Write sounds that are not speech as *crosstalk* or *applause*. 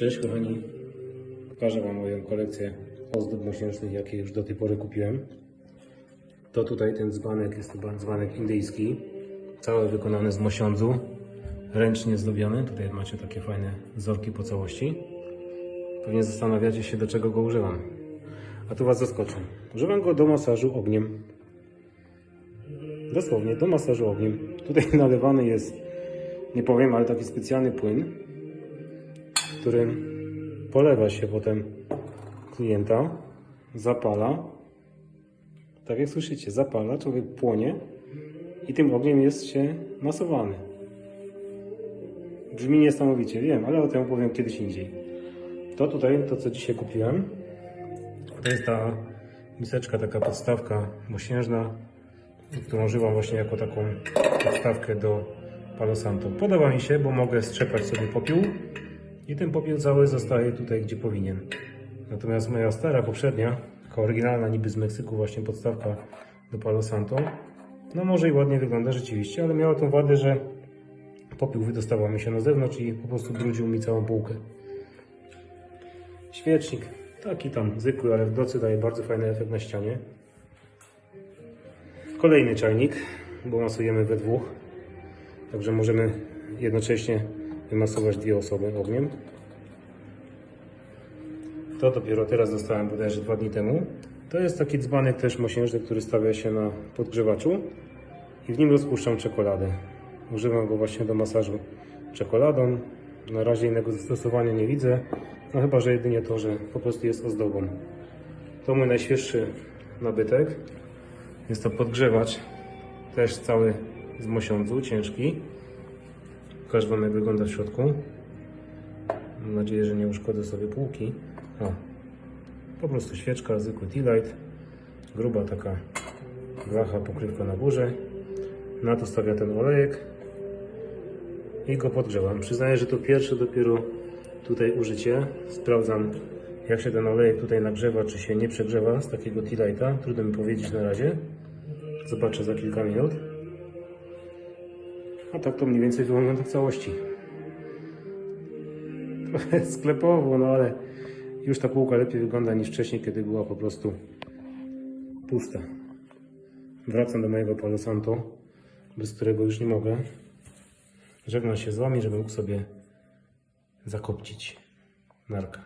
Cześć kochani, pokażę Wam moją kolekcję ozdób mosiężnych, jakie już do tej pory kupiłem. To tutaj ten dzbanek, jest to dzbanek indyjski, cały wykonany z mosiądzu, ręcznie zdobiony. Tutaj macie takie fajne wzorki po całości. Pewnie zastanawiacie się, do czego go używam. A tu Was zaskoczę. Używam go do masażu ogniem. Dosłownie, do masażu ogniem. Tutaj *laughs* nalewany jest, nie powiem, ale taki specjalny płyn, którym polewa się potem klienta, zapala. Tak jak słyszycie, zapala, człowiek płonie i tym ogniem jest się masowany. Brzmi niesamowicie, wiem, ale o tym opowiem kiedyś indziej. To tutaj, to co dzisiaj kupiłem, to jest ta miseczka, taka podstawka mosiężna, którą używam właśnie jako taką podstawkę do Palo Santo. Podoba mi się, bo mogę strzepać sobie popiół i ten popiół cały zostaje tutaj, gdzie powinien. Natomiast moja stara, poprzednia, taka oryginalna niby z Meksyku właśnie podstawka do Palo Santo, no może i ładnie wygląda rzeczywiście, ale miała tą wadę, że popiół wydostawał mi się na zewnątrz i po prostu brudził mi całą półkę. Świecznik, taki tam zwykły, ale w docy daje bardzo fajny efekt na ścianie. Kolejny czajnik, bo masujemy we dwóch, także możemy jednocześnie wymasować dwie osoby ogniem. To dopiero teraz dostałem bodajże dwa dni temu. To jest taki dzbanek też mosiężny, który stawia się na podgrzewaczu i w nim rozpuszczam czekoladę. Używam go właśnie do masażu czekoladą. Na razie innego zastosowania nie widzę, no chyba, że jedynie to, że po prostu jest ozdobą. To mój najświeższy nabytek. Jest to podgrzewacz, też cały z mosiądzu, ciężki. Pokażę Wam jak wygląda w środku. Mam nadzieję, że nie uszkodzę sobie półki. O, po prostu świeczka, zwykły tea light. Gruba taka blacha, pokrywka na górze. Na to stawia ten olejek i go podgrzewam. Przyznaję, że to pierwsze dopiero tutaj użycie. Sprawdzam jak się ten olejek tutaj nagrzewa, czy się nie przegrzewa z takiego tea lighta. Trudno mi powiedzieć na razie. Zobaczę za kilka minut. A tak to mniej więcej wygląda w całości. Trochę *laughs* sklepowo, no ale już ta półka lepiej wygląda niż wcześniej, kiedy była po prostu pusta. Wracam do mojego Palo Santo, bez którego już nie mogę. Żegnam się z Wami, żeby mógł sobie zakopcić narka.